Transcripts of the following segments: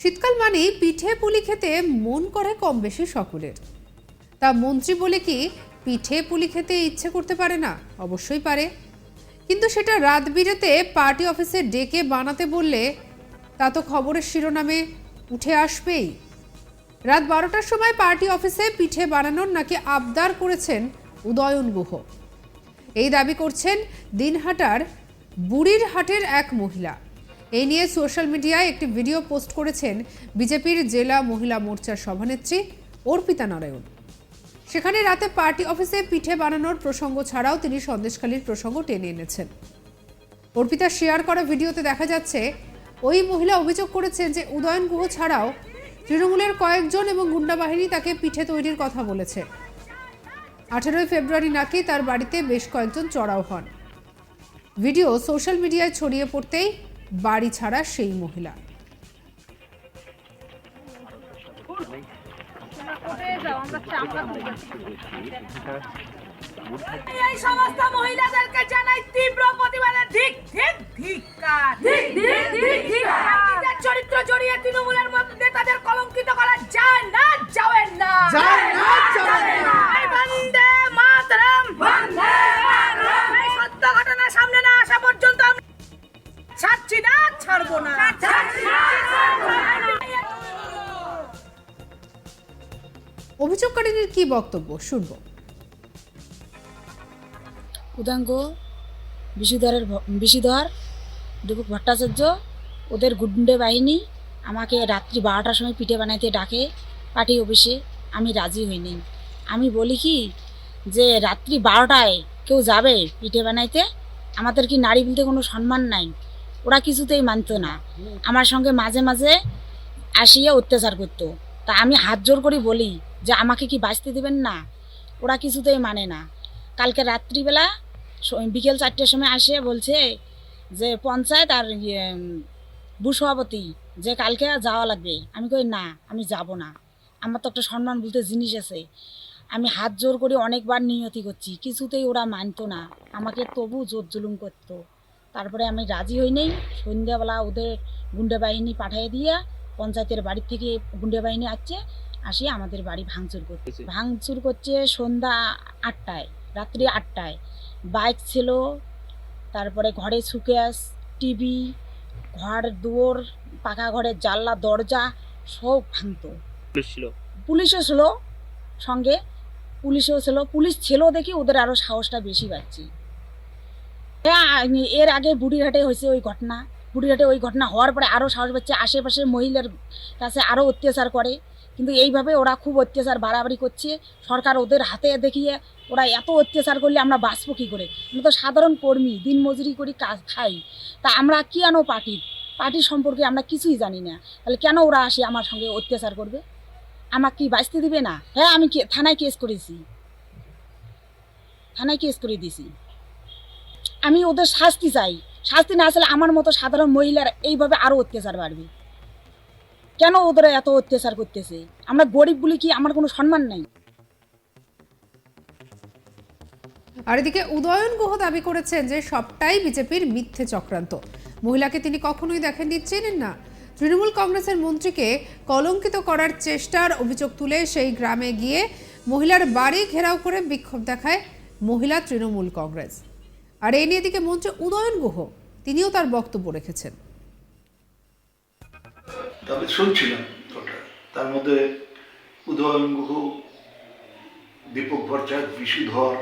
শীতকাল মানেই পিঠে পুলি খেতে মন করে কম বেশি সকলের। তা মন্ত্রী বলে কি, পিঠে পুলি খেতে ইচ্ছে করতে পারে না? অবশ্যই পারে। কিন্তু সেটা রাত বিরেতে পার্টি অফিসে ডেকে বানাতে বললে তা তো খবরের শিরোনামে উঠে আসবেই। রাত বারোটার সময় পার্টি অফিসে পিঠে বানানোর নাকি আবদার করেছেন উদয়ন গুহ। এই দাবি করছেন দিনহাটার বুড়ির হাটের এক মহিলা। এই নিয়ে সোশ্যাল মিডিয়ায় একটি ভিডিও পোস্ট করেছেন বিজেপির জেলা মহিলা মোর্চার সভানেত্রী অর্পিতা নারায়ণ। সেখানে রাতে পার্টি অফিসে পিঠে বানানোর প্রসঙ্গ ছাড়াও তিনি সন্দেশখালীর প্রসঙ্গ টেনে এনেছেন। অর্পিতা শেয়ার করা ভিডিওতে দেখা যাচ্ছে, ওই মহিলা অভিযোগ করেছেন যে উদয়ন গুহ ছাড়াও তৃণমূলের কয়েকজন এবং গুন্ডা বাহিনী তাকে পিঠে তৈরির কথা বলেছে। আঠেরোই ফেব্রুয়ারি নাকি তার বাড়িতে বেশ কয়েকজন চড়াও হন। ভিডিও সোশ্যাল মিডিয়ায় ছড়িয়ে পড়তেই বাড়ি ছাড়া সেই মহিলা। এই সমস্ত মহিলাদেরকে জানাই তীব্র প্রতিবাদের ধিক ধিক ধিক্কার। ধিক ধিক ধিক চরিত্র জড়িয়ে তৃণমূলের মধ্যে নেতাদের কলঙ্কিত করা যায় না যাবে না। যায় না। ছাড়বো না। অভিযোগকারীদের কি বক্তব্য? শুনব। উদাঙ্গ বিষিধরের ভ- বিষিধর দীপক ভট্টাচার্য ওদের গুন্ডে বাহিনী আমাকে রাত্রি বারোটার সময় পিঠে বানাইতে ডাকে পার্টি অফিসে। আমি রাজি হইনি। আমি বলি কি যে রাত্রি বারোটায় কেউ যাবে পিঠে বানাইতে? আমাদের কি নারী বলতে কোনো সম্মান নাই? ওরা কিছুতেই মানতো না। আমার সঙ্গে মাঝে মাঝে আসিয়া অত্যাচার করতো। তা আমি হাত জোর করে বলি যে আমাকে কি বাঁচতে দেবেন না? ওরা কিছুতেই মানে না। কালকে রাত্রিবেলা বিকেল চারটের সময় আসে বলছে যে পঞ্চায়েত আর ইয়ে, উম, সভাপতি যে কালকে যাওয়া লাগবে। আমি কই না আমি যাব না। আমার তো একটা সম্মান বলতে জিনিস আছে। আমি হাত জোর করে অনেকবার নিয়তি করছি। কিছুতেই ওরা মানতো না। আমাকে তবু জোর জুলুম করতো। তারপরে আমি রাজি হই নেই। সন্ধ্যাবেলা ওদের গুন্ডে বাহিনী পাঠিয়ে দিয়ে পঞ্চায়েতের বাড়ি থেকে গুন্ডে বাহিনী আসছে আসি আমাদের বাড়ি ভাঙচুর করছে ভাঙচুর করছে সন্ধ্যা আটটায় রাত্রি আটটায়। বাইক ছিল তারপরে ঘরে সুকেস টিভি ঘর দুয়ার পাকা ঘরের জানলা দরজা সব ভাঙতো। পুলিশও ছিল সঙ্গে পুলিশও ছিল। পুলিশ ছিল দেখি ওদের আরও সাহসটা বেশি পাচ্ছি। এর আগে বুড়িরহাটে হয়েছে ওই ঘটনা। বুড়িরহাটে ওই ঘটনা হওয়ার পরে আরও সাহস পাচ্ছে, আশেপাশের মহিলার কাছে আরও অত্যাচার করে। কিন্তু এইভাবে ওরা খুব অত্যাচার, বাড়াবাড়ি করছে। সরকার ওদের হাতে দেখিয়ে ওরা এত অত্যাচার করলে আমরা বাঁচবো কী করে? আমরা তো সাধারণ কর্মী, দিন মজুরি করি কাজ খাই। তা আমরা কেন পার্টির পার্টির সম্পর্কে আমরা কিছুই জানি না। তাহলে কেন ওরা আসে আমার সঙ্গে অত্যাচার করবে? আমাকে কি বাঁচতে দিবে না? হ্যাঁ আমি কে- থানায় কেস করেছি। থানায় কেস করে দিয়েছি। আমি ওদের শাস্তি চাই। শাস্তি না আসলে আমার মতো সাধারণ মহিলার এইভাবে আরও অত্যাচার বাড়বে। কেন ওদের এত অত্যাচার করতেছে? আমরা গরিব বলি কি আমার কোনো সম্মান নাই? আর এদিকে উদয়ন গুহ দাবি করেছেন যে সবটাই বিজেপির মিথ্যে চক্রান্ত। মহিলাকে তিনি কখনোই দেখেননি, চেনেন না। তৃণমূল কংগ্রেসের মন্ত্রীকে কলঙ্কিত করার চেষ্টার অভিযোগ তুলে সেই গ্রামে গিয়ে মহিলার বাড়ি ঘেরাও করে বিক্ষোভ দেখায় মহিলা তৃণমূল কংগ্রেস। আর এই নিয়ে দিকে মন্ত্রী উদয়ন গুহ, তিনিও তার বক্তব্য রেখেছেন। তবে শুনছিলাম তার মধ্যে উদয়ন গুহ, দীপক ভট্টাচার্য বিশুধর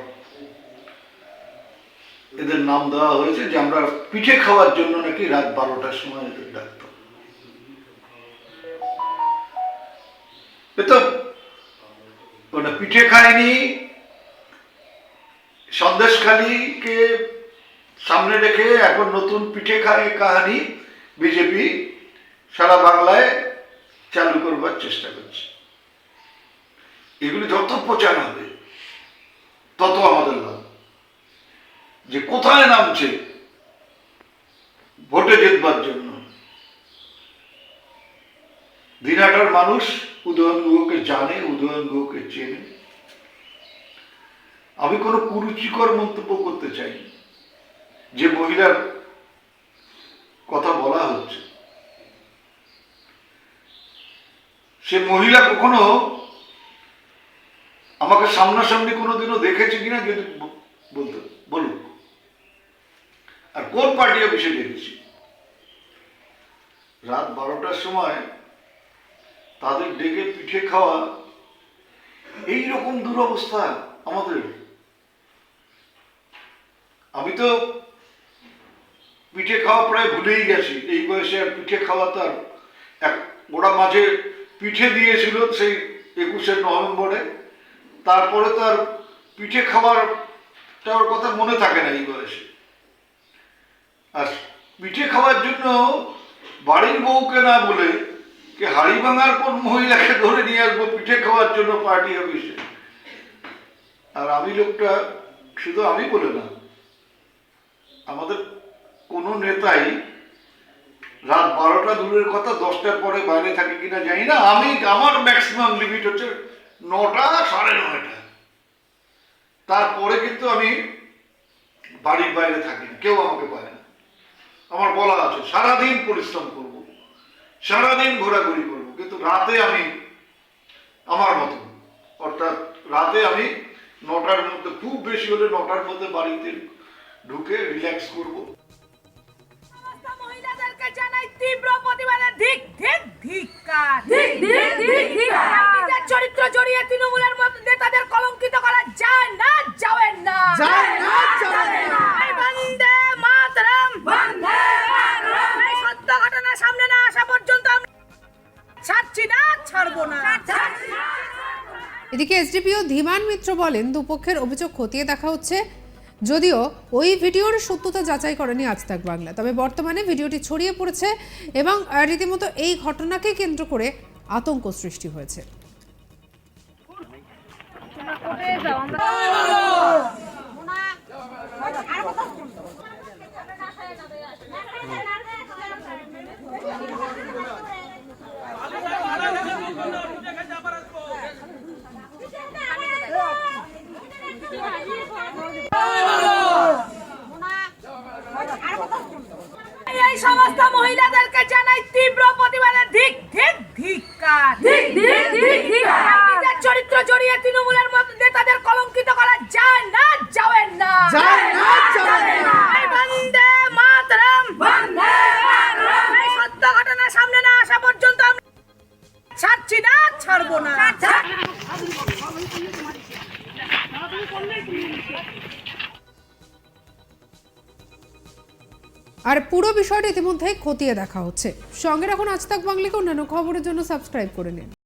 এদের নাম দেওয়া হয়েছে যে আমরা পিঠে খাওয়ার জন্য নাকি রাত বারোটার সময় এদের ডাকত। ওটা পিঠে খায়নি, সন্দেশখালীকে সামনে রেখে এখন নতুন পিঠে খায় কাহানি বিজেপি সারা বাংলায় চালু করবার চেষ্টা করছে। এগুলি যত প্রচার হবে, তত আমাদের লাভ। যে কোথায় নামছে, ভোটে জিতবার জন্য। দিনহাটার মানুষ উদয়ন গুহকে জানে, উদয়ন গুহকে চেনে। আমি কোনো কুরুচিকর মন্তব্য করতে চাই। যে মহিলার কথা বলা হচ্ছে, সে মহিলা কখনো আমাকে সামনাসামনি কোনোদিনও দেখেছে কিনা যদি বলতে, বলুন। আর কোন পার্টি অফিসে দেখেছি? রাত বারোটার সময় তাদের ডেকে পিঠে খাওয়া, এই রকম দুরবস্থা আমাদের। আমি তো পিঠে খাওয়া প্রায় ভুলেই গেছি। এই বয়সে আর পিঠে খাওয়া তার এক, ওরা মাঝে পিঠে দিয়েছিল সেই একুশে নভেম্বরে। তারপরে তার পিঠে খাওয়ার তার কথা মনে থাকে না এই বয়সে। আর পিঠে খাওয়ার জন্য বাড়ির বউকে না বলে কে হাড়ি ভাঙার কোন মহিলাকে ধরে নিয়ে আসব পিঠে খাওয়ার জন্য পার্টি অফিসে? আর আমি লোকটা, শুধু আমি বলে না, আমাদের কোনো নেতাই রাত বারোটা দূরের কথা দশটার পরে বাইরে থাকে কিনা জানি না। আমি আমার ম্যাক্সিমাম লিমিট হচ্ছে নটা সাড়ে নয়টা। তারপরে কিন্তু আমি বাড়ির বাইরে থাকি কেউ আমাকে পায় না। আমার বলা আছে, সারাদিন পরিশ্রম করব, সারাদিন ঘোরাঘুরি করব, কিন্তু রাতে আমি আমার মতো। অর্থাৎ রাতে আমি নটার মধ্যে, খুব বেশি হলে নটার মধ্যে বাড়িতে ঢুকে রিল্যাক্স করব। মহিলাদেরকে তীব্র প্রতিবাদের ধিক ধিক ধিক্কার। ধিক ধিক ধিক্কার নিজের চরিত্র জড়িয়ে তৃণমূলের নেতাদের কলঙ্কিত করা যায় না যাবেন না। যায় না যাবেন না। বন্দে মাতরম। বন্দে মাতরম। এই সত্য ঘটনা সামনে না আসা পর্যন্ত আমরা ছাড়ছি না ছাড়বো না। এদিকে এসডিপিও ধীমান মিত্র বলেন দুপক্ষের অভিযোগ খতিয়ে দেখা হচ্ছে যদিও ওই ভিডিওর সত্যতা যাচাই করেনি আজ তাক বাংলা। তবে বর্তমানে ভিডিওটি ছড়িয়ে পড়েছে এবং রীতিমতো এই ঘটনাকে কেন্দ্র করে আতঙ্ক সৃষ্টি হয়েছে সমস্ত মহিলাদেরকে জানাই তীব্র প্রতিবাদের ধিক ধিক ধিক্কার ধিক ধিক ধিক্কার নিজের চরিত্র জড়িয়ে তৃণমূলের মতো নেতাদের কলঙ্কিত করা যায় না যাবেন না। যায় না যাবেন না। বন্দে মাতরম। বন্দে মাতরম। এই সত্য ঘটনা সামনে না আসা পর্যন্ত আমরা ছাড়ছি না ছাড়বো না। আর পুরো বিষয়টা ইতিমধ্যেই খতিয়ে দেখা হচ্ছে। সঙ্গে রাখুন আজ তাক বাংলাকে অন্যান্য খবরের জন্য সাবস্ক্রাইব করে নিন।